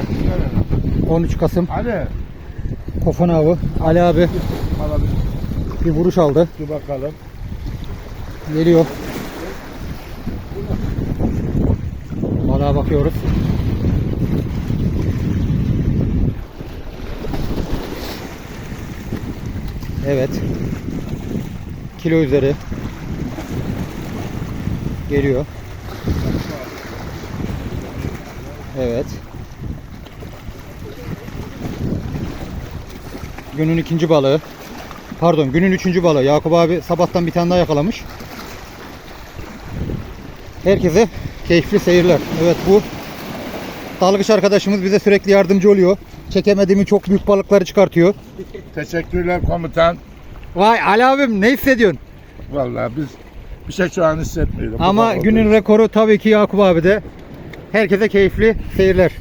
Çıkar. 13 Kasım Hadi. Kofan avı. Ali abi Alalım. bir vuruş aldı. Dur bakalım. Geliyor. Balığa bakıyoruz. Evet. Kilo üzeri. Geliyor. Evet. Günün ikinci balığı. Pardon günün üçüncü balığı. Yakup abi sabahtan bir tane daha yakalamış. Herkese keyifli seyirler. Evet bu dalgıç arkadaşımız bize sürekli yardımcı oluyor. Çekemediğimi çok büyük balıkları çıkartıyor. Teşekkürler komutan. Vay Ali abim ne hissediyorsun? Vallahi biz bir şey şu an hissetmiyorum. Ama günün rekoru tabii ki Yakup abi de. Herkese keyifli seyirler.